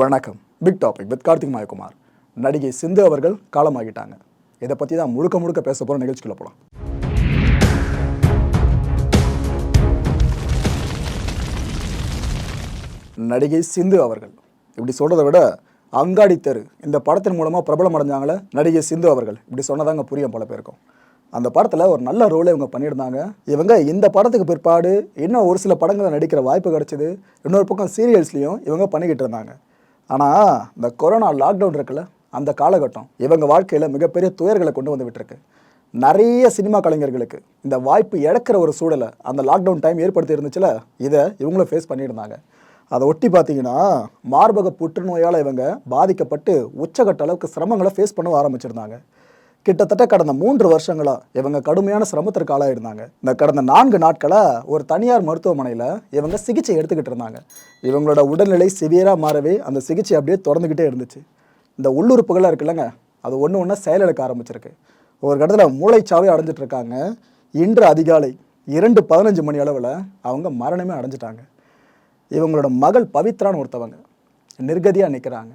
வணக்கம். Big topic with Karthik Mayakumar. நடிகை சிந்து அவர்கள் காலமாகிட்டாங்க. இதை பற்றி தான் முழுக்க முழுக்க பேச போகிற நிகழ்ச்சிக்குள்ள போகலாம் நடிகை சிந்து அவர்கள். இப்படி சொல்கிறத விட அங்காடி தெரு இந்த படத்தின் மூலமாக பிரபலம் அடைஞ்சாங்களே நடிகை சிந்து அவர்கள். இப்படி சொன்னதாங்க புரியும் பல பேருக்கும். அந்த படத்தில் ஒரு நல்ல ரோலை இவங்க பண்ணியிருந்தாங்க. இவங்க இந்த படத்துக்கு பிற்பாடு இன்னும் ஒரு சில படங்களில் நடிக்கிற வாய்ப்பு கிடச்சிது. இன்னொரு பக்கம் சீரியல்ஸ்லையும் இவங்க பண்ணிக்கிட்டு இருந்தாங்க. ஆனால் இந்த கொரோனா லாக்டவுன் இருக்குல்ல அந்த காலகட்டம் இவங்க வாழ்க்கையில் மிகப்பெரிய துயர்களை கொண்டு வந்து விட்டுருக்கு. நிறைய சினிமா கலைஞர்களுக்கு இந்த வாய்ப்பு இழக்கிற ஒரு சூழலை அந்த லாக்டவுன் டைம் ஏற்படுத்தி இருந்துச்சுல இதை இவங்களும் ஃபேஸ் பண்ணியிருந்தாங்க. அதை ஒட்டி பார்த்தீங்கன்னா மார்பக புற்றுநோயால் இவங்க பாதிக்கப்பட்டு உச்சகட்ட அளவுக்கு சிரமங்களை ஃபேஸ் பண்ண ஆரம்பிச்சிருந்தாங்க. கிட்டத்தட்ட கடந்த மூன்று வருஷங்களாக இவங்க கடுமையான சிரமத்திற்கு ஆளாயிருந்தாங்க. இந்த கடந்த நான்கு நாட்களாக ஒரு தனியார் மருத்துவமனையில் இவங்க சிகிச்சை எடுத்துக்கிட்டு இருந்தாங்க. இவங்களோட உடல்நிலை சிவியராக மாறவே அந்த சிகிச்சை அப்படியே தொடர்ந்துக்கிட்டே இருந்துச்சு. இந்த உள்ளுறுப்புகளாக இருக்குல்லங்க அது ஒன்று ஒன்றா செயலிழக்க ஆரம்பிச்சிருக்கு. ஒரு கடத்தில் மூளைச்சாவே அடைஞ்சிட்ருக்காங்க இன்று அதிகாலை இரண்டு பதினஞ்சு மணி அளவில் அவங்க மரணமே அடைஞ்சிட்டாங்க. இவங்களோட மகள் பவித்ரான்னு ஒருத்தவங்க நிர்கதியாக நிற்கிறாங்க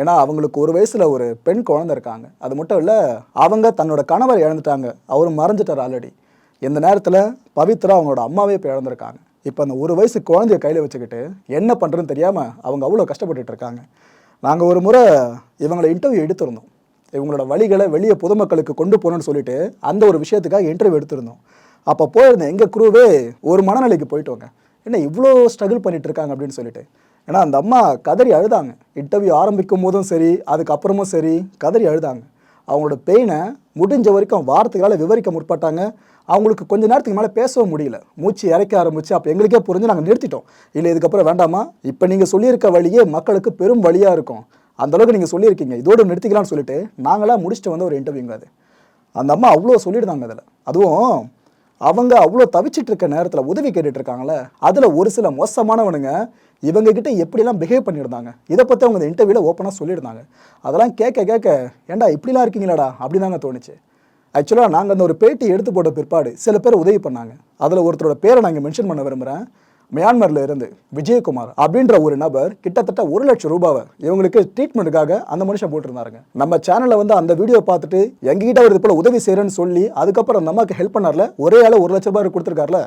ஏன்னா அவங்களுக்கு ஒரு வயசில் ஒரு பெண் குழந்த இருக்காங்க. அது மட்டும் இல்லை அவங்க தன்னோட கணவர் இழந்துட்டாங்க. அவர் மறைஞ்சிட்டார் ஆல்ரெடி இந்த நேரத்தில் பவித்ரா அவங்களோட அம்மாவே இப்போ இழந்திருக்காங்க. இப்போ அந்த ஒரு வயசு குழந்தைய கையில் வச்சுக்கிட்டு என்ன பண்ணுறதுன்னு தெரியாமல் அவங்க அவ்வளோ கஷ்டப்பட்டுட்டு இருக்காங்க. நாங்கள் ஒரு முறை இவங்களை இன்டர்வியூ எடுத்திருந்தோம். இவங்களோட வழிகளை வெளியே பொதுமக்களுக்கு கொண்டு போகணும்னு சொல்லிட்டு அந்த ஒரு விஷயத்துக்காக இன்டர்வியூ எடுத்திருந்தோம். அப்போ போயிருந்தேன் எங்கள் குரூவே ஒரு மனநிலைக்கு போயிட்டோங்க. என்ன இவ்வளோ ஸ்ட்ரகிள் பண்ணிகிட்டு இருக்காங்க அப்படின்னு சொல்லிட்டு. ஏன்னா அந்த அம்மா கதறி அழுதாங்க. இன்டர்வியூ ஆரம்பிக்கும் போதும் சரி அதுக்கப்புறமும் சரி கதறி அழுதாங்க. அவங்களோட பெயினை முடிஞ்ச வரைக்கும் வார்த்தைகளால் விவரிக்க முற்பட்டாங்க. அவங்களுக்கு கொஞ்ச நேரத்துக்கு மேலே பேசவும் முடியல. மூச்சு இறைக்க ஆரம்பிச்சு அப்போ எங்களுக்கே புரிஞ்சு நாங்கள் நிறுத்திட்டோம். இல்லை இதுக்கப்புறம் வேண்டாமா? இப்போ நீங்கள் சொல்லியிருக்க வழியே மக்களுக்கு பெரும் வழியாக இருக்கும். அந்தளவுக்கு நீங்கள் சொல்லியிருக்கீங்க. இதோடு நிறுத்திக்கலாம்னு சொல்லிட்டு நாங்களாம் முடிச்சுட்டு வந்த ஒரு இன்டர்வியூங்க அது. அந்த அம்மா அவ்வளோ சொல்லிடுதாங்க அதில். அதுவும் அவங்க அவ்வளோ தவிச்சிட்டு இருக்க நேரத்தில் உதவி கேட்டுட்டு இருக்காங்களே அதில் ஒரு சில மோசமானவனுங்க இவங்க கிட்ட எப்படிலாம் பிஹேவ் பண்ணியிருந்தாங்க? இதை பற்றி அவங்க இந்த இன்டர்வியூவில் ஓப்பனாக சொல்லியிருந்தாங்க. அதெல்லாம் கேட்க கேட்க ஏன்டா இப்படிலாம் இருக்கீங்களாடா? அப்படி தாங்க தோணுச்சு ஆக்சுவலாக நாங்கள் அந்த ஒரு பேட்டி எடுத்து போட்ட பிற்பாடு சில பேர் உதவி பண்ணாங்க. அதில் ஒருத்தரோட பேரை நாங்கள் மென்ஷன் பண்ண விரும்புகிறேன் மியான்மரில் இருந்து விஜயகுமார் அப்படின்ற ஒரு நபர் கிட்டத்தட்ட ஒரு லட்சம் ரூபாவை இவங்களுக்கு ட்ரீட்மெண்ட்டுக்காக அந்த மனுஷன் போட்டிருந்தாருங்க. நம்ம சேனலில் வந்து அந்த வீடியோ பார்த்துட்டு எங்ககிட்ட ஒரு இது போல் உதவி செய்கிறேன்னு சொல்லி அதுக்கப்புறம் அந்த அம்மாவுக்கு ஹெல்ப் பண்ணார்ல ஒரே ஆள் ஒரு லட்ச ரூபாய் கொடுத்துருக்காருல.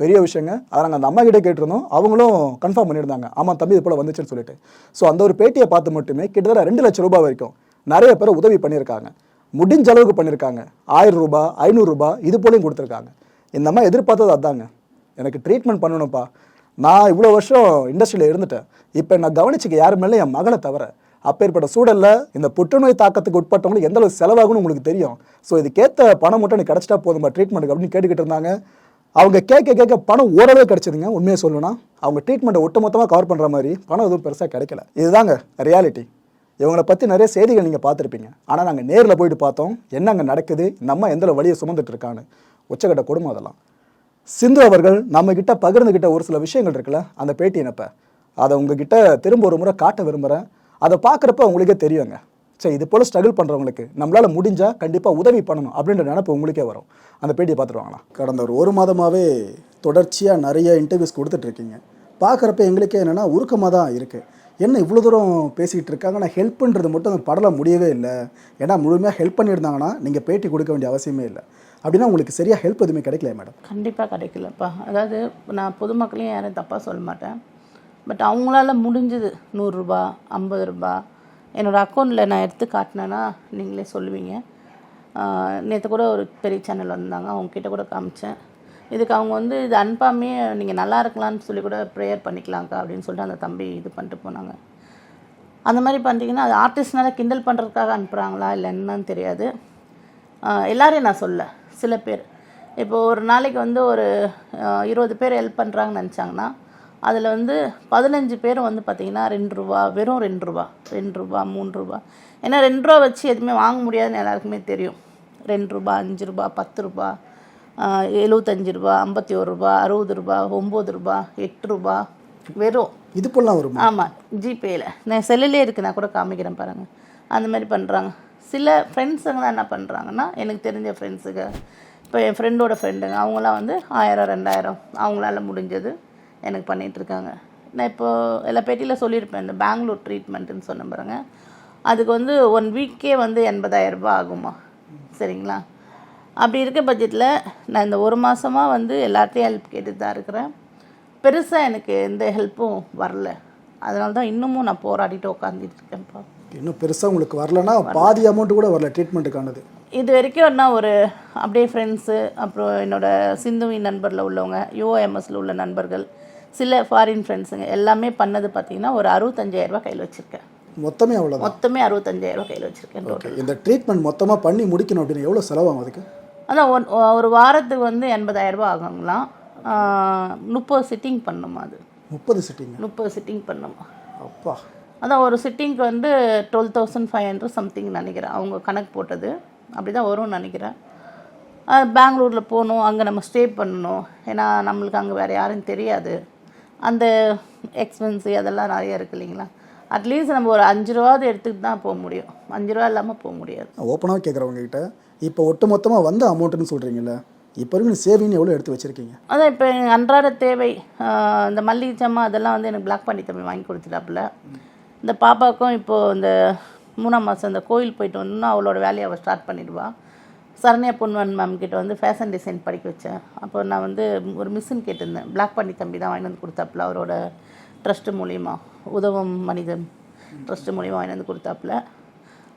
பெரிய விஷயங்க. அதை நாங்கள் அந்த அம்மா கிட்டே கேட்டிருந்தோம். அவங்களும் கன்ஃபார்ம் பண்ணியிருந்தாங்க. ஆமாம் தம்பி இது போல் வந்துச்சுன்னு சொல்லிட்டு. ஸோ அந்த ஒரு பேட்டியை பார்த்து மட்டுமே கிட்டத்தட்ட ரெண்டு லட்சம் ரூபாய் வரைக்கும் நிறைய பேர் உதவி பண்ணியிருக்காங்க. முடிஞ்ச அளவுக்கு பண்ணியிருக்காங்க. ஆயிரம் ரூபாய் ஐநூறுரூபா இது போலையும் கொடுத்துருக்காங்க. இந்த அம்மா எதிர்பார்த்தது அதாங்க. எனக்கு ட்ரீட்மெண்ட் பண்ணணும்ப்பா. நான் இவ்வளோ வருஷம் இண்டஸ்ட்ரியில் இருந்துட்டேன். இப்போ நான் கவனிச்சுக்க யாரு மேலே என் மகளை தவிர அப்பேற்பட்ட சூழலில் இந்த புற்றுநோய் தாக்கத்துக்கு உட்பட்டவங்களுக்கு எந்த அளவுக்கு செலவாகும்னு உங்களுக்கு தெரியும். ஸோ இதுக்கேற்ற பணம் மட்டும் எனக்கு கிடச்சிட்டா போதுமா ட்ரீட்மெண்ட்டுக்கு அப்படின்னு கேட்டுக்கிட்டு இருந்தாங்க. அவங்க கேட்க கேட்க பணம் ஓரளவு கிடச்சிதுங்க. உண்மையை சொல்லணும்னா அவங்க ட்ரீட்மெண்ட்டை ஒட்டுமொத்தமாக கவர் பண்ணுற மாதிரி பணம் எதுவும் பெருசாக கிடைக்கல. இதுதாங்க ரியாலிட்டி இவங்களை பற்றி நிறைய செய்திகள் நீங்கள் பார்த்துருப்பீங்க. ஆனால் நாங்கள் நேரில் போயிட்டு பார்த்தோம். என்ன அங்கே நடக்குது? நம்ம எந்த வழியை சுமந்துட்டு இருக்கான்னு. உச்சக்கட்ட கொடுமை அதெல்லாம். சிந்து அவர்கள் நம்ம கிட்ட பகிர்ந்துகிட்ட ஒரு சில விஷயங்கள் இருக்குல்ல அந்த பேட்டி என்னப்ப அதை உங்ககிட்ட திரும்ப ஒரு முறை காட்ட விரும்புகிறேன் அதை பார்க்குறப்ப உங்களுக்கே தெரியுங்க. சரி இது போல் ஸ்ட்ரகிள் பண்ணுறவங்களுக்கு நம்மளால் முடிஞ்சால் கண்டிப்பாக உதவி பண்ணணும் அப்படின்ற நினப்பு உங்களுக்கே வரும். அந்த பேட்டியை பார்த்துருவாங்களா கடந்த ஒரு ஒரு மாதமாகவே தொடர்ச்சியாக நிறைய இன்டர்வியூஸ் கொடுத்துட்ருக்கீங்க பார்க்குறப்ப எங்களுக்கே என்னென்னா உருக்கமாக தான் இருக்குது என்ன இவ்வளோ தூரம் பேசிக்கிட்டு இருக்காங்க நான் ஹெல்ப்ன்றது மட்டும் அந்த படலை முடியவே இல்லை. ஏன்னா முழுமையாக ஹெல்ப் பண்ணியிருந்தாங்கன்னா நீங்கள் பேட்டி கொடுக்க வேண்டிய அவசியமே இல்லை. அப்படின்னா உங்களுக்கு சரியாக ஹெல்ப் எதுவுமே கிடைக்கல மேடம் கண்டிப்பாக கிடைக்கலப்பா. அதாவது நான் பொதுமக்களையும் யாரும் தப்பாக சொல்ல மாட்டேன். பட் அவங்களால முடிஞ்சது நூறுரூபா ஐம்பது ரூபா. என்னோடய அக்கௌண்ட்டில் நான் எடுத்து காட்டினேன்னா நீங்களே சொல்லுவீங்க. நேற்று கூட ஒரு பெரிய சேனல் வந்தாங்க. அவங்கக்கிட்ட கூட காமிச்சேன். இதுக்கு அவங்க வந்து இது அன்பாமே நீங்கள் நல்லா இருக்கலாம்னு சொல்லி கூட ப்ரேயர் பண்ணிக்கலாம்க்கா அப்படின்னு சொல்லிட்டு அந்த தம்பி இது பண்ணிட்டு போனாங்க. அந்த மாதிரி பண்ணிட்டீங்கன்னா அது ஆர்டிஸ்ட்னால கிண்டல் பண்ணுறதுக்காக அனுப்புகிறாங்களா இல்லை என்னன்னு தெரியாது. எல்லாரையும் நான் சொல்ல சில பேர். இப்போ ஒரு நாளைக்கு வந்து ஒரு இருபது பேர் ஹெல்ப் பண்ணுறாங்கன்னு நினச்சாங்கன்னா அதில் வந்து பதினஞ்சு பேர் வந்து பார்த்திங்கன்னா ரெண்டு ரூபா வெறும் ரெண்டு ரூபா ரெண்டு ரூபா மூணு ரூபா. ஏன்னா ரெண்டு ரூபா வச்சு எதுவுமே வாங்க முடியாதுன்னு எல்லாருக்குமே தெரியும். ரெண்டு ரூபா அஞ்சு ரூபா பத்து ரூபா எழுபத்தஞ்சு ரூபா ஐம்பத்தி ஒரு ரூபா அறுபது ரூபா ஒம்பது ரூபா எட்டு ரூபா வெறும். இது போலாம் வருமா? ஆமாம் ஜிபேயில் நான் செல்லுலே இருக்கு நான் கூட காமிக்கிறேன் பாருங்கள் அந்த மாதிரி பண்ணுறாங்க சில ஃப்ரெண்ட்ஸுங்களாம் என்ன பண்ணுறாங்கன்னா எனக்கு தெரிஞ்ச ஃப்ரெண்ட்ஸுங்க இப்போ என் ஃப்ரெண்டோட ஃப்ரெண்டுங்க அவங்களாம் வந்து ஆயிரம் ரெண்டாயிரம். அவங்களால முடிஞ்சது எனக்கு பண்ணிகிட்ருக்காங்க நான் இப்போது எல்லா பேட்டியில் சொல்லியிருப்பேன் இந்த பெங்களூர் ட்ரீட்மெண்ட்டுன்னு சொன்ன பாருங்க. அதுக்கு வந்து ஒன் வீக்கே வந்து எண்பதாயிரம் ரூபாய் ஆகுமா? சரிங்களா? அப்படி இருக்க பட்ஜெட்டில் நான் இந்த ஒரு மாதமாக வந்து எல்லாத்தையும் ஹெல்ப் கேட்டு தான் இருக்கிறேன். பெருசாக எனக்கு எந்த ஹெல்ப்பும் வரல. அதனால தான் இன்னமும் நான் போராடிட்டு உட்காந்துட்டு இருக்கேன்ப்பா. இன்னும் பெருசாக உங்களுக்கு வரலன்னா பாதி அமௌண்ட் கூட வரல ட்ரீட்மெண்ட்டுக்கானது இது வரைக்கும் நான் ஒரு அப்படியே ஃப்ரெண்ட்ஸு அப்புறம் என்னோட சிந்துவின் நண்பரில் உள்ளவங்க யூஓஎம்எஸ்ல உள்ள நண்பர்கள் சில ஃபாரின் ஃப்ரெண்ட்ஸுங்க எல்லாமே பண்ணது பார்த்தீங்கன்னா ஒரு அறுபத்தஞ்சாயிரரூபா கையில் வச்சுருக்கேன். மொத்தமே அவ்வளோதான் மொத்தமே அறுபத்தஞ்சாயிரரூபா கையில் வச்சுருக்கேன் ஓகே இந்த ட்ரீட்மெண்ட் மொத்தமாக பண்ணி முடிக்கணும் அப்படின்னு எவ்வளோ செலவாகும் அதுக்கு? அதான் ஒன் ஒரு வாரத்துக்கு வந்து எண்பதாயிரரூபா ஆகுங்களாம். முப்பது சிட்டிங் பண்ணுமா அது? முப்பது சிட்டிங்க முப்பது சிட்டிங் பண்ணுமா? அப்பா. அதான் ஒரு சிட்டிங்க்கு வந்து twelve thousand five hundred something நினைக்கிறேன். அவங்க கணக்கு போட்டது. அப்படி தான் வரும்னு நினைக்கிறேன். பெங்களூரில் போகணும் அங்கே நம்ம ஸ்டே பண்ணணும். ஏன்னா நம்மளுக்கு அங்கே வேறு யாரும் தெரியாது. அந்த எக்ஸ்பென்ஸு அதெல்லாம் நிறைய இருக்கு இல்லைங்களா? அட்லீஸ்ட் நம்ம ஒரு அஞ்சு ரூபாவது எடுத்துக்கிட்டு தான் போக முடியும். அஞ்சு ரூபா இல்லாமல் போக முடியாது. ஓப்பனாக கேட்குறவங்க கிட்ட இப்போ ஒட்டு மொத்தமாக வந்த அமௌண்ட்டுன்னு சொல்கிறீங்கல்ல இப்போ வரைக்கும் சேவிங் எவ்வளோ எடுத்து வச்சுருக்கீங்க? அதான் இப்போ எங்கள் அன்றாட தேவை. இந்த மல்லிகை ஜாமான் அதெல்லாம் வந்து எனக்கு பிளாக் பண்ணி தம்பி வாங்கி கொடுத்துட்டாப்புல. இந்த பாப்பாவுக்கும் இப்போது இந்த மூணாம் மாதம் இந்த கோயில் போயிட்டு வந்தோன்னா அவளோட வேலையை அவள் ஸ்டார்ட் பண்ணிடுவா. சரண்யா பொன்வன் மேம் கிட்ட வந்து ஃபேஷன் டிசைன் படிக்க வச்சேன். அப்போ நான் வந்து ஒரு மிஷின் கேட்டிருந்தேன். பிளாக் பண்ணி தம்பி தான் வாங்கி வந்து கொடுத்தாப்புல. அவரோட ட்ரஸ்ட்டு மூலிமா உதவும் மனிதன் ட்ரஸ்ட்டு மூலிமா வாங்கி வந்து கொடுத்தாப்புல.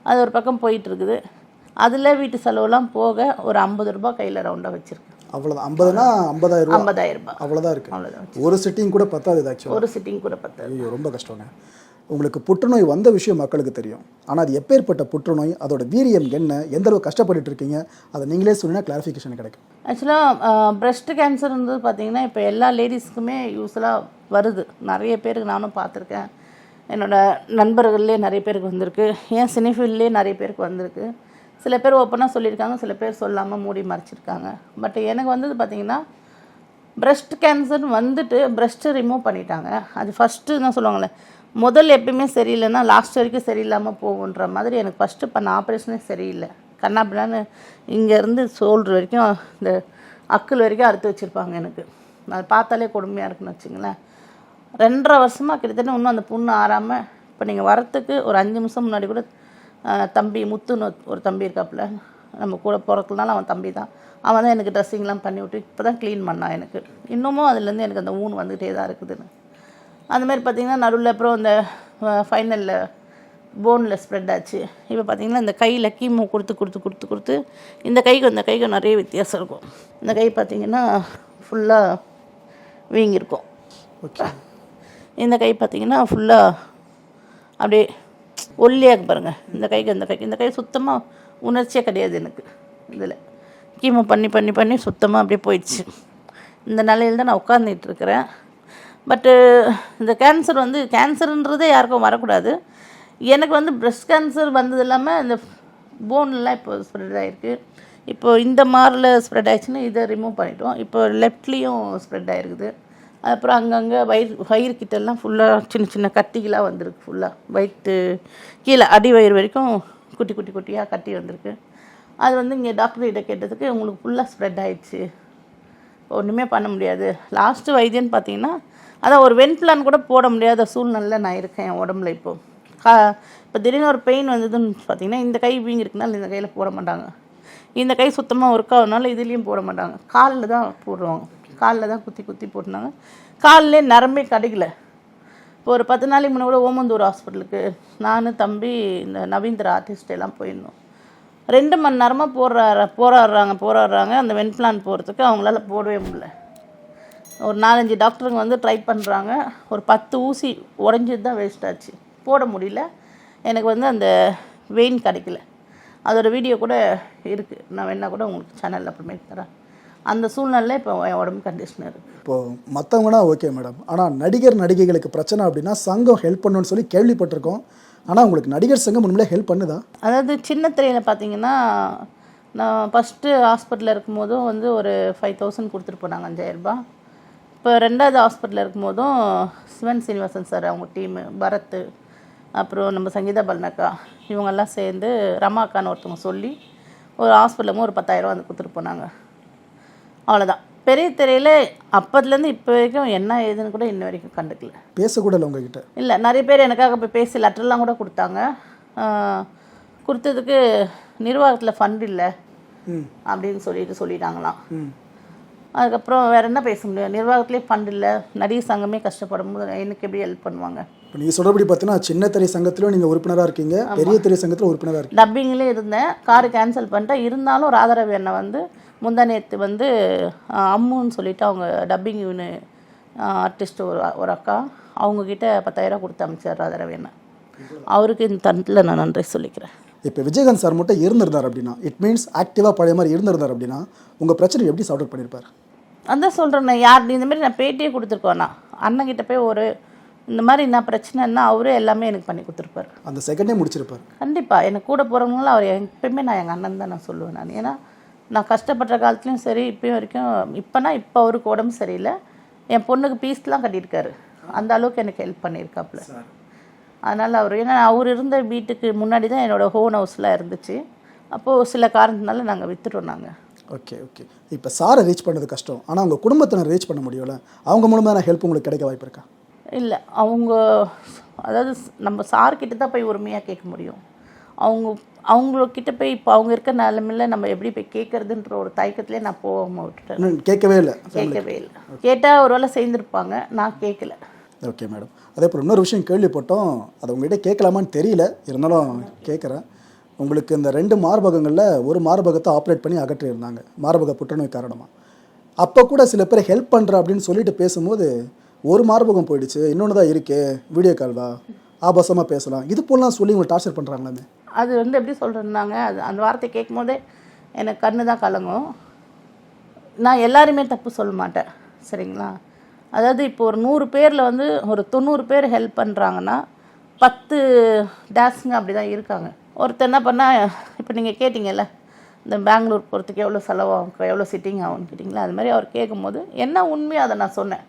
அது ஒரு பக்கம் போயிட்டு இருக்குது. அதில் வீட்டு செலவுலாம் போக ஒரு ஐம்பது ரூபாய் கையில் ரவுண்டாக வச்சுருக்கேன். அவ்வளோதான் ஐம்பதுனா ஐம்பதாயிரம் ரூபா. ஐம்பதாயிரம் ரூபாய் அவ்வளோதான் இருக்குது அவ்வளோதான் ஒரு சிட்டிங் கூட பத்தாது ஆக்சுவலாக ஒரு சிட்டிங் கூட பத்தாது. ரொம்ப கஷ்டங்க. உங்களுக்கு புற்றுநோய் வந்த விஷயம் மக்களுக்கு தெரியும். ஆனால் அது எப்பேற்பட்ட புற்றுநோய் அதோட வீரியம் என்ன எந்த அளவு கஷ்டப்பட்டுட்டு இருக்கீங்க அதை நீங்களே சொன்னீங்கன்னா கிளாரிஃபிகேஷன் கிடைக்கும். ஆக்சுவலாக பிரஸ்ட் கேன்சர்ன்றது பார்த்தீங்கன்னா இப்போ எல்லா லேடிஸ்க்குமே யூஸ்ஃபுல்லாக வருது. நிறைய பேருக்கு நானும் பார்த்துருக்கேன் என்னோட நண்பர்கள்லேயே நிறைய பேருக்கு வந்திருக்கு. ஏன் சினிஃபீல்ட்லேயே நிறைய பேருக்கு வந்திருக்கு. சில பேர் ஓப்பனாக சொல்லியிருக்காங்க சில பேர் சொல்லாமல் மூடி மறைச்சிருக்காங்க. பட் எனக்கு வந்தது பார்த்திங்கன்னா பிரஸ்ட் கேன்சர் வந்துட்டு பிரஸ்ட்டை ரிமூவ் பண்ணிட்டாங்க. அது ஃபஸ்ட்டு தான் சொல்லுவாங்களே முதல் எப்பயுமே சரியில்லைன்னா லாஸ்ட் வரைக்கும் சரியில்லாமல் போகுன்ற மாதிரி எனக்கு ஃபஸ்ட்டு பண்ண ஆப்ரேஷனே சரியில்லை. கண்ணாப்பிடான்னு இங்கேருந்து சோல்ட்ரு வரைக்கும் இந்த அக்குள் வரைக்கும் அறுத்து வச்சுருப்பாங்க எனக்கு. அதை பார்த்தாலே கொடுமையாக இருக்குன்னு வச்சுங்களேன். ரெண்டரை வருஷமாக கிட்டத்தட்ட இன்னும் அந்த புண்ணு ஆறாமல் இப்போ நீங்கள் வரத்துக்கு ஒரு அஞ்சு நிமிஷம் முன்னாடி கூட தம்பி முத்துன்னு ஒரு தம்பி இருக்காப்புல நம்ம கூட பிறக்கலனால அவன் தம்பி தான். அவன் தான் எனக்கு ட்ரெஸ்ஸிங்லாம் பண்ணி விட்டு இப்போ தான் க்ளீன் பண்ணான் எனக்கு. இன்னமும் அதுலேருந்து எனக்கு அந்த ஊன் வந்துகிட்டே தான் இருக்குதுன்னு. அந்த மாதிரி பார்த்தீங்கன்னா நடுவில் அப்புறம் இந்த ஃபைனலில் போனில் ஸ்ப்ரெட் ஆச்சு. இப்போ பார்த்தீங்கன்னா இந்த கையில் கீமோ கொடுத்து கொடுத்து கொடுத்து கொடுத்து இந்த கைக்கு இந்த கைக்கு நிறைய வித்தியாசம் இருக்கும். இந்த கை பார்த்தீங்கன்னா ஃபுல்லாக வீங்கியிருக்கும். ஓகே இந்த கை பார்த்தீங்கன்னா ஃபுல்லாக அப்படியே ஒல்லியாக பாருங்க. இந்த கைக்கு இந்த கைக்கு இந்த கை சுத்தமாக உணர்ச்சியே கிடையாது எனக்கு இதில். கீமோ பண்ணி பண்ணி பண்ணி சுத்தமாக அப்படியே போயிடுச்சு. இந்த நிலையில் தான் நான் உட்காந்துட்டு இருக்கிறேன். பட்டு இந்த கேன்சர் வந்து கேன்சருன்றதே யாருக்கும் வரக்கூடாது. எனக்கு வந்து ப்ரெஸ்ட் கேன்சர் வந்தது இல்லாமல் இந்த போன்லாம் இப்போ ஸ்ப்ரெட் ஆகிருக்கு இப்போது இந்த மாரில் ஸ்ப்ரெட் ஆயிடுச்சுன்னா இதை ரிமூவ் பண்ணிட்டோம். இப்போ லெஃப்ட்லேயும் ஸ்ப்ரெட் ஆகிருக்குது அப்புறம் அங்கங்கே வயிறு வயிறு கிட்டெல்லாம் ஃபுல்லாக சின்ன சின்ன கட்டிகளாக வந்திருக்கு ஃபுல்லாக வயிற்று கீழே அடி வயிறு வரைக்கும் குட்டி குட்டி குட்டியாக கட்டி வந்திருக்கு. அது வந்து இங்கே டாக்டர்கிட்ட கேட்டதுக்கு உங்களுக்கு ஃபுல்லாக ஸ்ப்ரெட் ஆயிடுச்சு. ஒன்றுமே பண்ண முடியாது. லாஸ்ட்டு வைத்தியன்னு பார்த்தீங்கன்னா அதான் ஒரு வெண்பிளான் கூட போட முடியாத சூழ்நிலையில் நான் இருக்கேன் என் உடம்புல இப்போது கா இப்போ திடீர்னு ஒரு பெயின் வந்ததுன்னு பார்த்தீங்கன்னா இந்த கை வீங்கிருக்குனால இந்த கையில் போட மாட்டாங்க. இந்த கை சுத்தமாக ஒர்க் ஆகுனால இதுலேயும் போட மாட்டாங்க. காலில் தான் போடுவாங்க. காலில் தான் குத்தி குத்தி போட்டுனாங்க. காலிலே நரம்பே கிடைக்கல. இப்போ ஒரு பத்து நாளைக்கு முன்னே கூட ஓமந்தூர் ஹாஸ்பிட்டலுக்கு நான் தம்பி இந்த நவீந்திர ஆர்டிஸ்ட் எல்லாம் போயிருந்தோம். ரெண்டு மணி நேரமாக போடுறாரு போராடுறாங்க போராடுறாங்க. அந்த வெண்பிளான் போகிறதுக்கு அவங்களால போடவே முடியல. ஒரு நாலஞ்சு டாக்டருங்க வந்து ட்ரை பண்ணுறாங்க ஒரு பத்து ஊசி உடஞ்சது தான் வேஸ்ட் ஆச்சு. போட முடியல. எனக்கு வந்து அந்த வெயின் கிடைக்கல. அதோடய வீடியோ கூட இருக்குது நான் வேணா கூட உங்களுக்கு சேனலில் அப்புறமேட்டு தரேன். அந்த சூழ்நிலையில் இப்போ என் உடம்பு கண்டிஷன் இருக்குது இப்போது மற்றவங்கன்னா ஓகே மேடம் ஆனால் நடிகர் நடிகைகளுக்கு பிரச்சனை அப்படின்னா சங்கம் ஹெல்ப் பண்ணுன்னு சொல்லி கேள்விப்பட்டிருக்கோம். ஆனால் உங்களுக்கு நடிகர் சங்கம் உண்மையிலே ஹெல்ப் பண்ணுதா? அதாவது சின்ன திரையில் பார்த்தீங்கன்னா நான் ஃபஸ்ட்டு ஹாஸ்பிட்டலில் இருக்கும்போதும் வந்து ஒரு ஃபைவ் தௌசண்ட் கொடுத்துட்டு போனாங்க அஞ்சாயிரரூபா இப்போ ரெண்டாவது ஹாஸ்பிட்டலில் இருக்கும்போதும் சிவன் சீனிவாசன் சார் அவங்க டீமு பரத் அப்புறம் நம்ம சங்கீதா பல்னக்கா இவங்கெல்லாம் சேர்ந்து ரமாக்கான்னு ஒருத்தவங்க சொல்லி ஒரு ஹாஸ்பிட்டலுக்கும் ஒரு பத்தாயிரரூவா வந்து கொடுத்துட்டு போனாங்க. அவ்வளோதான் பெரிய திரையில் அப்போதுலேருந்து இப்போ வரைக்கும் என்ன ஏதுன்னு கூட இன்ன வரைக்கும் கண்டுக்கல. பேசக்கூட இல்லை உங்ககிட்ட? இல்லை நிறைய பேர் எனக்காக போய் பேசி லெட்டர்லாம் கூட கொடுத்தாங்க. கொடுத்ததுக்கு நிர்வாகத்தில் ஃபண்ட் இல்லை. ம். அப்படின்னு சொல்லிட்டு சொல்லிட்டாங்களாம். ம். அதுக்கப்புறம் வேறு என்ன பேச முடியும்? நிர்வாகத்திலே ஃபண்ட் இல்லை. நடிகர் சங்கமே கஷ்டப்படும் போது எனக்கு எப்படி ஹெல்ப் பண்ணுவாங்க? இப்போ நீங்கள் சொல்கிறபடி பார்த்தீங்கன்னா சின்ன திரை சங்கத்திலும் நீங்கள் உறுப்பினராக இருக்கீங்க. பெரிய திரை சங்கத்தில் உறுப்பினராக இருக்கீங்க. டப்பிங்லேயே இருந்தேன். காரு கேன்சல் பண்ணிட்டேன். இருந்தாலும் ஒரு ஆதரவு என்னை வந்து முந்தா நேற்று வந்து அம்முன்னு சொல்லிட்டு அவங்க டப்பிங் யூனு ஆர்டிஸ்ட் ஒரு ஒரு அக்கா அவங்கக்கிட்ட பத்தாயிரம் கொடுத்து அமைச்சார் ஆதரவு என்ன அவருக்கு இந்த தருணத்தில் நான் நன்றி சொல்லிக்கிறேன். இப்போ விஜயகாந்த் சார் மட்டும் இருந்திருந்தார் அப்படின்னா இட் மீன்ஸ் ஆக்டிவாக பழைய மாதிரி இருந்திருந்தார் அப்படின்னா உங்கள் பிரச்சனை எப்படி அவுட் பண்ணியிருப்பார் அதான் சொல்கிறேன் யார் இந்த மாதிரி நான் பேட்டியே கொடுத்துருக்கோண்ணா அண்ணன்கிட்ட போய் ஒரு இந்த மாதிரி என்ன பிரச்சனைன்னா அவரே எல்லாமே எனக்கு பண்ணி கொடுத்துருப்பாரு. அந்த செகண்டே முடிச்சிருப்பார். கண்டிப்பாக எனக்கு கூட போகிறவங்களும் அவர் எப்பயுமே நான் எங்கள் அண்ணன் தான் நான் சொல்லுவேன் நான். ஏன்னா நான் கஷ்டப்படுற காலத்துலேயும் சரி இப்பயும் வரைக்கும் இப்போனா இப்போ அவருக்கு உடம்பு சரியில்லை. என் பொண்ணுக்கு பீஸ்லாம் கட்டியிருக்காரு. அந்த அளவுக்கு எனக்கு ஹெல்ப் பண்ணியிருக்காப்புல. அதனால் அவர் ஏன்னா அவர் இருந்த வீட்டுக்கு முன்னாடி தான் என்னோடய ஹோன் ஹவுஸ்லாம் இருந்துச்சு. அப்போது சில காரணத்தினால நாங்கள் விற்றுட்டோம் நாங்கள் ஓகே ஓகே. இப்போ சாரை ரீச் பண்ணது கஷ்டம். ஆனால் உங்கள் குடும்பத்தினர் ரீச் பண்ண முடியல. அவங்க மூலமாக ஹெல்ப் உங்களுக்கு கிடைக்க வாய்ப்பு இருக்கா? இல்லை அவங்க அதாவது நம்ம சார்கிட்ட தான் போய் உரிமையாக கேட்க முடியும். அவங்க அவங்கக்கிட்ட போய் இப்போ அவங்க இருக்க நிலமையில நம்ம எப்படி போய் கேட்குறதுன்ற ஒரு தயக்கத்திலே நான் போகாமல் விட்டுட்டேன். கேட்கவே இல்லை. கேட்கவே இல்லை. கேட்டால் ஒரு வேளை செய்திருப்பாங்க நான் கேட்கல. ஓகே மேடம் அதே போல் இன்னொரு விஷயம் கேள்விப்பட்டோம். அது உங்ககிட்ட கேட்கலாமான்னு தெரியல. இருந்தாலும் கேட்குறேன். உங்களுக்கு இந்த ரெண்டு மார்பகங்களில் ஒரு மார்பகத்தை ஆப்ரேட் பண்ணி அகற்றியிருந்தாங்க மார்பக புற்றுநோய் காரணமாக அப்போ கூட சில பேர் ஹெல்ப் பண்ணுற அப்படின்னு சொல்லிட்டு பேசும்போது ஒரு மார்பகம் போயிடுச்சு. இன்னொன்று தான் இருக்கே. வீடியோ கால் வா? ஆபாசமாக பேசலாம். இது போலாம் சொல்லி உங்களை டார்ச்சர் பண்ணுறாங்களாமே அது வந்து எப்படி சொல்கிறேன்னாங்க அது அந்த வார்த்தை கேட்கும் போதே எனக்கு கண்ணு தான் கலங்கும். நான் எல்லாருமே தப்பு சொல்ல மாட்டேன் சரிங்களா? அதாவது இப்போ ஒரு நூறு பேரில் வந்து ஒரு தொண்ணூறு பேர் ஹெல்ப் பண்ணுறாங்கன்னா பத்து டேஸ்ங்க அப்படி தான் இருக்காங்க. ஒருத்தர் என்ன பண்ணால் இப்போ நீங்கள் கேட்டிங்கல்ல இந்த பெங்களூர் போகிறதுக்கு எவ்வளோ செலவாகும் எவ்வளோ சிட்டிங் ஆகும்னு கேட்டிங்களா? அது மாதிரி அவர் கேட்கும்போது என்ன உண்மையோ அதை நான் சொன்னேன்.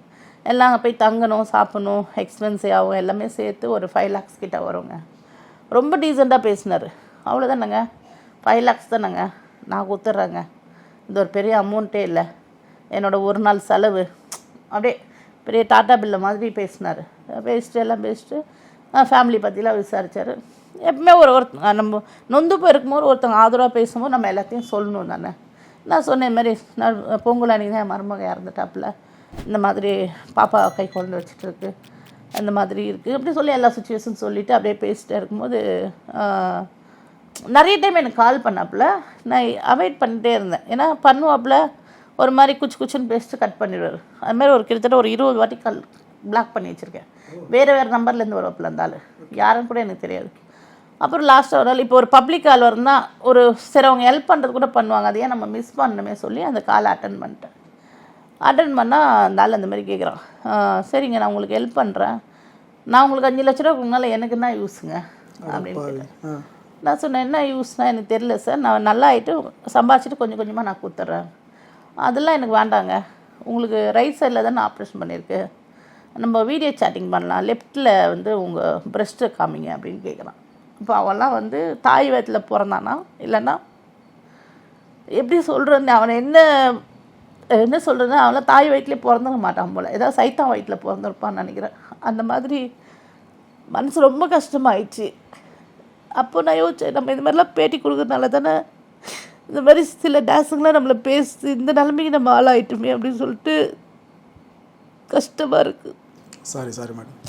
எல்லாம் அங்கே போய் தங்கணும் சாப்பிடணும் எக்ஸ்பென்சிவ் ஆகும் எல்லாமே சேர்த்து ஒரு ஃபைவ் லேக்ஸ் கிட்ட வருங்க. ரொம்ப டீசெண்டாக பேசினார். அவ்வளோதானங்க ஃபைவ் லேக்ஸ் தானேங்க? நான் கொடுத்துட்றேங்க. இது ஒரு பெரிய அமௌண்ட்டே இல்லை. என்னோட ஒரு நாள் செலவு. அப்படியே பெரிய டாட்டா பில்லை மாதிரி பேசினார். பேசிட்டு எல்லாம் பேசிட்டு ஃபேமிலி பற்றிலாம் விசாரித்தார் எப்பவுமே ஒரு ஒரு நம்ம நொந்து போயிருக்கும்போது ஒருத்தவங்க ஆதரவாக பேசும்போது நம்ம எல்லாத்தையும் சொல்லணும் தானே. நான் சொன்னேன் இது மாதிரி நான் பொங்கல் அன்றைக்கி தான் என் மருமக இறந்துட்டாப்புல. இந்த மாதிரி பாப்பா கை குழந்தை வச்சுட்டு இருக்கு அந்த மாதிரி இருக்குது அப்படி சொல்லி எல்லா சுச்சுவேஷன் சொல்லிவிட்டு அப்படியே பேசிட்டே இருக்கும்போது நிறைய டைம் எனக்கு கால் பண்ணாப்புல. நான் அவாய்ட் பண்ணிட்டே இருந்தேன். ஏன்னா பண்ணுவாப்புல ஒரு மாதிரி குச்சு குச்சுன்னு பேசிட்டு கட் பண்ணிடுவார். அதுமாதிரி ஒரு கிட்டத்தட்ட ஒரு இருபது வாட்டி கால் பிளாக் பண்ணி வச்சுருக்கேன். வேறு வேறு நம்பர்லேருந்து வருவாப்புல அந்த ஆள். யாருன்னு கூட எனக்கு தெரியாது. அப்புறம் லாஸ்ட்டாக ஒரு நாள் இப்போ ஒரு பப்ளிக் கால் வரும்னா ஒரு சரி அவங்க ஹெல்ப் பண்ணுறது கூட பண்ணுவாங்க. அதையே நம்ம மிஸ் பண்ணணுமே சொல்லி அந்த காலை அட்டன் பண்ணிட்டேன். அட்டன் பண்ணால் அந்த ஆள் அந்த மாதிரி கேட்குறான் சரிங்க நான் உங்களுக்கு ஹெல்ப் பண்ணுறேன் நான் உங்களுக்கு அஞ்சு லட்ச ரூபா கொடுங்கனால எனக்கு என்ன யூஸுங்க அப்படின்னு நான் சொன்னேன் என்ன யூஸ்னால் எனக்கு தெரியல சார் நான் நல்லா ஆகிட்டு சம்பாதிச்சிட்டு கொஞ்சம் கொஞ்சமாக நான் கொடுத்துட்றேன். அதெல்லாம் எனக்கு வேண்டாங்க. உங்களுக்கு ரைட் சைடில் தானே ஆப்ரேஷன் பண்ணியிருக்கு. நம்ம வீடியோ சேட்டிங் பண்ணலாம். லெஃப்ட்டில் வந்து உங்கள் பிரஸ்ட்டை காமிங்க அப்படின்னு கேட்குறான் இப்போ அவன்லாம் வந்து தாய் வயத்தில் பிறந்தானா? இல்லைன்னா எப்படி சொல்கிறேன்னு அவனை என்ன என்ன சொல்கிறேன்னா அவன்லாம் தாய் வயிற்றுலேயே பிறந்துக்க மாட்டான் போல். ஏதாவது சைத்தான் வயிற்றில் பிறந்திருப்பான்னு நினைக்கிறேன். அந்த மாதிரி மனசு ரொம்ப கஷ்டமாயிடுச்சு. அப்போ நான் யோசிச்சேன் நம்ம இந்த மாதிரிலாம் பேட்டி கொடுக்கறதுனால தானே இந்த மாதிரி சில டேஸுங்களாம் நம்மளை பேசி இந்த நிலைமைக்கு நம்ம ஆளாயிட்டுமே அப்படின்னு சொல்லிட்டு கஷ்டமாக இருக்குது சாரி சாரி மேடம்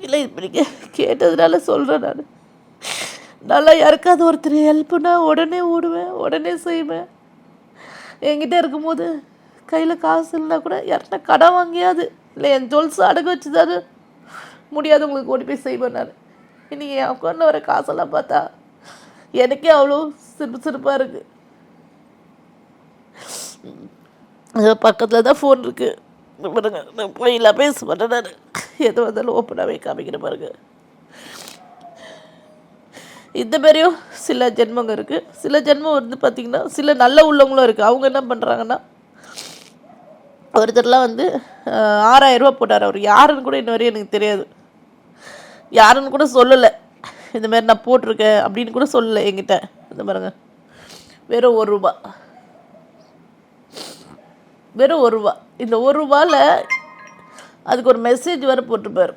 இல்லை இப்படி கே- கேட்டதுனால சொல்கிறேன் நான். நல்லா யாருக்காவது ஒருத்தர் ஹெல்ப்னா உடனே ஓடுவேன் உடனே செய்வேன். என்கிட்ட இருக்கும்போது கையில் காசு இல்லைனா கூட யார்கிட்ட கடன் வாங்கியாது. இல்லை என் ஜுவல்ஸ் அடகு வச்சுதாது முடியாதவங்களுக்கு ஓடி போய் செய்வேன் நான். இன்னைக்கு என் அக்கௌண்ட்டில் வர காசெல்லாம் பார்த்தா எனக்கே அவ்வளோ சிரிப்பு சிரிப்பாக இருக்குது பக்கத்தில் தான் ஃபோன் இருக்குது பாருங்க நான் போயிலாம் பேச மாட்டேன் நான். எது வந்தாலும் ஓப்பனாகவே காமிக்கிற பாருங்க. இந்த மாதிரியும் சில ஜென்மங்க இருக்குது சில ஜென்மம் வந்து பார்த்திங்கன்னா சில நல்ல உள்ளவங்களும் இருக்குது அவங்க என்ன பண்ணுறாங்கன்னா ஒருத்தர்லாம் வந்து ஆறாயிரரூபா ஆறாயிரம் ரூபாய் போட்டார் அவர். யாருன்னு கூட இன்ன வரையும் எனக்கு தெரியாது. யாருன்னு கூட சொல்லலை. இந்த மாதிரி நான் போட்டிருக்கேன் அப்படின்னு கூட சொல்லலை என்கிட்ட. இந்த பாருங்க. வெறும் ஒரு ரூபா. வெறும் ஒரு ரூபா. இந்த ஒரு ரூபாவில் அதுக்கு ஒரு மெசேஜ் வர போட்டிருப்பார்.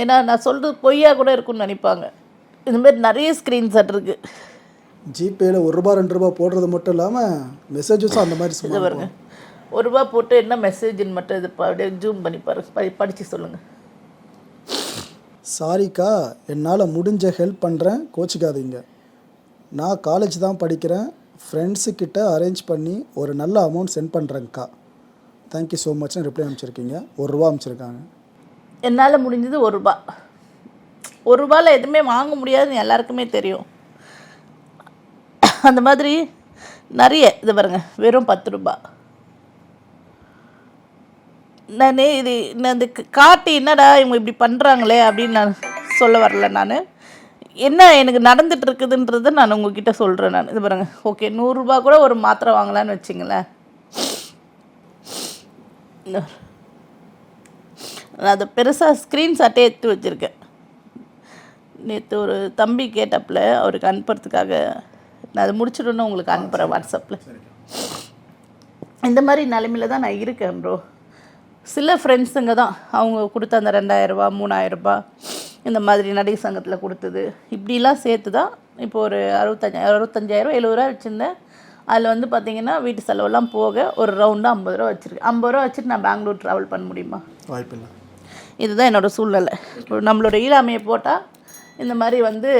ஏன்னா நான் சொல்கிறது பொய்யா கூட இருக்கும்னு நினைப்பாங்க. இந்த மாதிரி நிறைய ஸ்க்ரீன்ஷாட் இருக்குது ஜிபேயில் ஒரு ரூபா ரெண்டு ரூபா போடுறது மட்டும் இல்லாமல் மெசேஜஸும் அந்த மாதிரி இது சும்மா பாருங்க. ஒரு ரூபா போட்டு என்ன மெசேஜ்னு மட்டும் இது அப்படியே ஜூம் பண்ணி பாரு. படி படித்து சொல்லுங்கள் சாரிக்கா என்னால் முடிஞ்ச ஹெல்ப் பண்ணுறேன் கோச்சிக்காதீங்க. நான் காலேஜ் தான் படிக்கிறேன். ஃப்ரெண்ட்ஸு கிட்ட அரேஞ்ச் பண்ணி ஒரு நல்ல அமௌண்ட் சென்ட் பண்ணுறேங்க்கா தேங்க்யூ ஸோ மச்னு ரிப்ளை அனுப்பிச்சிருக்கீங்க. ஒரு ரூபா அனுப்பிச்சிருக்காங்க. என்னால் முடிஞ்சது ஒரு ரூபா. ஒரு ரூபாயில் எதுவுமே வாங்க முடியாதுன்னு எல்லாருக்குமே தெரியும். அந்த மாதிரி நிறைய இது பாருங்க வெறும் பத்து ரூபா. நான் இது நான் இந்த க- காட்டி என்னடா இவங்க இப்படி பண்ணுறாங்களே அப்படின்னு நான் சொல்ல வரல நான். என்ன எனக்கு நடந்துட்டு இருக்குதுன்றதை நான் உங்ககிட்ட சொல்கிறேன் நான். இது பாருங்க ஓகே நூறுரூபா கூட ஒரு மாத்திரை வாங்கலான்னு வச்சிங்களேன். நான் அதை பெருசாக ஸ்க்ரீன்ஷாட்டே எடுத்து வச்சுருக்கேன். நேற்று ஒரு தம்பி கேட்டப்பில் அவருக்கு அனுப்புறதுக்காக நான் அதை முடிச்சிடணும் உங்களுக்கு அனுப்புகிறேன் வாட்ஸ்அப்பில் இந்த மாதிரி நிலைமையில தான் நான் இருக்கேன் ப்ரோ சில ஃப்ரெண்ட்ஸுங்க தான் அவங்க கொடுத்த அந்த ரெண்டாயிரரூபா மூணாயிரரூபா இந்த மாதிரி நடிகை சங்கத்தில் கொடுத்தது. இப்படிலாம் சேர்த்து தான் இப்போ ஒரு அறுபத்தஞ்சா அறுபத்தஞ்சாயிரம் எழுபது ரூபா வச்சுருந்தேன். அதில் வந்து பார்த்தீங்கன்னா வீட்டு செலவெல்லாம் போக ஒரு ரவுண்டாக ஐம்பது ரூபா வச்சுருக்கேன் ஐம்பது ரூபா வச்சுட்டு நான் பெங்களூர் ட்ராவல் பண்ண முடியுமா? வாய்ப்பில்லை. இதுதான் என்னோடய சூழ்நிலை. இப்போ நம்மளோட ஈழாமையை போட்டால் இந்த மாதிரி வந்து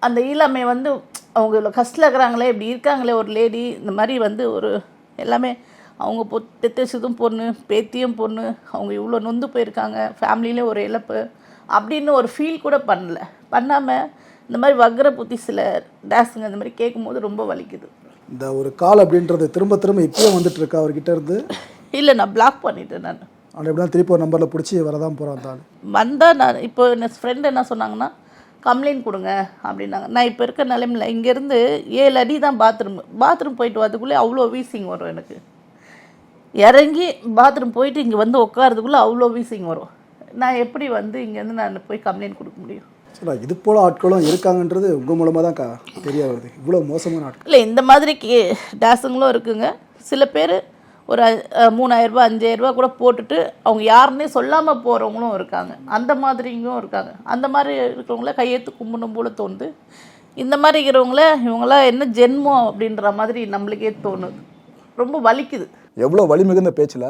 அந்த ஈழாமை வந்து அவங்க இவ்வளோ கஷ்டத்தில் இருக்கிறாங்களே இப்படி இருக்காங்களே ஒரு லேடி இந்த மாதிரி வந்து ஒரு எல்லாமே அவங்க பொ பெத்து பொண்ணு பேத்தியும் பொண்ணு அவங்க இவ்வளோ நொந்து போயிருக்காங்க ஃபேமிலியிலே ஒரு இழப்பு அப்படின்னு ஒரு ஃபீல் கூட பண்ணல. பண்ணாமல் இந்த மாதிரி வக்ர புத்தி சில டேஸுங்க இந்த மாதிரி கேட்கும்போது ரொம்ப வலிக்குது. இந்த ஒரு கால் அப்படின்றது திரும்ப திரும்ப இப்பயும் வந்துட்டு இருக்கு அவர்கிட்ட இருந்து. இல்லை நான் பிளாக் பண்ணிட்டேன் நான். அவனை எப்படின்னா திருப்பி ஒரு நம்பரில் பிடிச்சி வரதான் போகிறான் ஆள். வந்தால் நான் இப்போ என் ஃப்ரெண்டு என்ன சொன்னாங்கன்னா கம்ப்ளைண்ட் கொடுங்க அப்படின்னாங்க. நான் இப்போ இருக்க நிலைமையில இங்கேருந்து ஏழு அடி தான் பாத்ரூம் பாத்ரூம் போயிட்டு வரதுக்குள்ளே அவ்வளோ வீசிங் வரும் எனக்கு. இறங்கி பாத்ரூம் போயிட்டு இங்கே வந்து உட்காரதுக்குள்ளே அவ்வளோ வீசிங் வரும். நான் எப்படி வந்து இங்கேருந்து நான் போய் கம்ப்ளைண்ட் கொடுக்க முடியும்? சரி இது போல் ஆட்களும் இருக்காங்கன்றது உங்கள் மூலமாக தான் கா தெரிய வருது. இவ்வளோ மோசமான ஆட்கள். இல்லை இந்த மாதிரி கே டேஸுங்களும் இருக்குங்க. சில பேர் ஒரு மூணாயிரரூபா அஞ்சாயிரரூபா கூட போட்டுட்டு அவங்க யாருன்னே சொல்லாமல் போகிறவங்களும் இருக்காங்க. அந்த மாதிரிங்கும் இருக்காங்க. அந்த மாதிரி இருக்கிறவங்கள கையெழுத்து கும்பிடும் போல தோணுது. இந்த மாதிரி இருக்கிறவங்கள இவங்களாம் என்ன ஜென்மம் அப்படின்ற மாதிரி நம்மளுக்கே தோணுது. ரொம்ப வலிக்குது. எவ்வளோ வலிமிகுந்த பேச்சில்?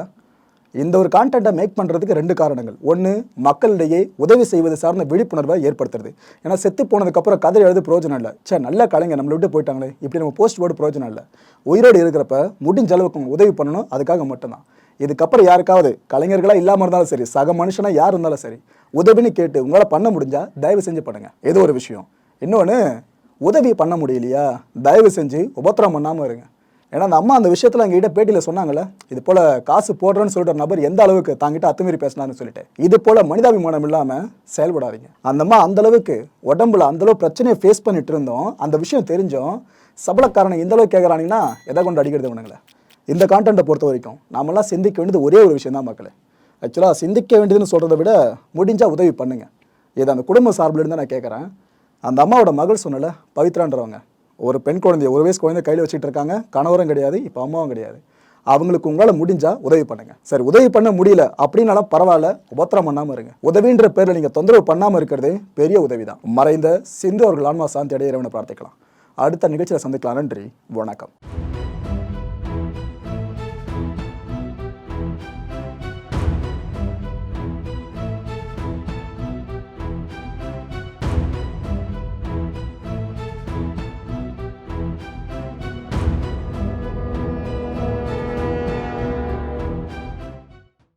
இந்த ஒரு கான்டென்ட்டை மேக் பண்ணுறதுக்கு ரெண்டு காரணங்கள். ஒன்று மக்களிடையே உதவி செய்வது சார்ந்த விழிப்புணர்வை ஏற்படுத்துறது. ஏன்னா செத்து போனதுக்கப்புறம் கதை எழுது பிரயோஜனம் இல்லை. சே நல்ல கலைஞர் நம்மளை விட்டு போயிட்டாங்களே. இப்படி நம்ம போஸ்ட் போர்டு பிரயோஜனம் இல்லை. உயிரோடு இருக்கிறப்ப முடிஞ்ச அளவுக்கு உதவி பண்ணணும். அதுக்காக மட்டும்தான். இதுக்கப்புறம் யாருக்காவது கலைஞர்களாக இல்லாமல் இருந்தாலும் சரி சக மனுஷனாக யார் இருந்தாலும் சரி உதவின்னு கேட்டு உங்களால் பண்ண முடிஞ்சால் தயவு செஞ்சு பண்ணுங்கள் ஏதோ ஒரு விஷயம். இன்னொன்று உதவி பண்ண முடியலையா? தயவு செஞ்சு உபத்திரம் பண்ணாமல் இருங்க. ஏன்னா அந்த அம்மா அந்த விஷயத்தில் எங்ககிட்ட பேட்டியில் சொன்னாங்கல்ல இது போல் காசு போடுறேன்னு சொல்லிட்டு ஒரு நபர் எந்த அளவுக்கு தாங்கிட்ட அத்துமீறி பேசினான்னு சொல்லிட்டு இது போல் மனிதாபிமானம் இல்லாமல் செயல்படாதீங்க. அந்த அம்மா அந்த அளவுக்கு உடம்புல அந்தளவு பிரச்சனையை ஃபேஸ் பண்ணிட்டு இருந்தோம் அந்த விஷயம் தெரிஞ்சும் சபலக்காரனை இந்த அளவுக்கு கேட்குறாங்கன்னா எதை கொண்டு அடிக்கிறது உனங்களே இந்த கான்டென்ட்டை பொறுத்த வரைக்கும் நாமெல்லாம் சிந்திக்க வேண்டியது ஒரே ஒரு விஷயம் தான் மக்களே ஆக்சுவலாக சிந்திக்க வேண்டியதுன்னு சொல்கிறத விட முடிஞ்சால் உதவி பண்ணுங்கள் இதை அந்த குடும்ப சார்பில் இருந்து நான் கேட்குறேன் அந்த அம்மாவோட மகள் சொன்னல பவித்ரான்றவங்க. ஒரு பெண் குழந்தைய ஒரு வயசு குழந்தை கையில் வச்சுட்டு இருக்காங்க கணவரும் கிடையாது இப்போ அம்மாவும் கிடையாது. அவங்களுக்கு உங்களால் முடிஞ்சால் உதவி பண்ணுங்கள் சரி உதவி பண்ண முடியல அப்படின்னாலும் பரவாயில்ல உபத்திரம் பண்ணாமல் இருங்க. உதவின்ற பேரில் நீங்கள் தொந்தரவு பண்ணாமல் இருக்கிறது பெரிய உதவி தான் மறைந்த சிந்து அவர்கள் ஆன்மா சாந்தி அடைய இறைவனை பிரார்த்திக்கலாம். அடுத்த நிகழ்ச்சியில் சந்திக்கலாம். நன்றி வணக்கம்.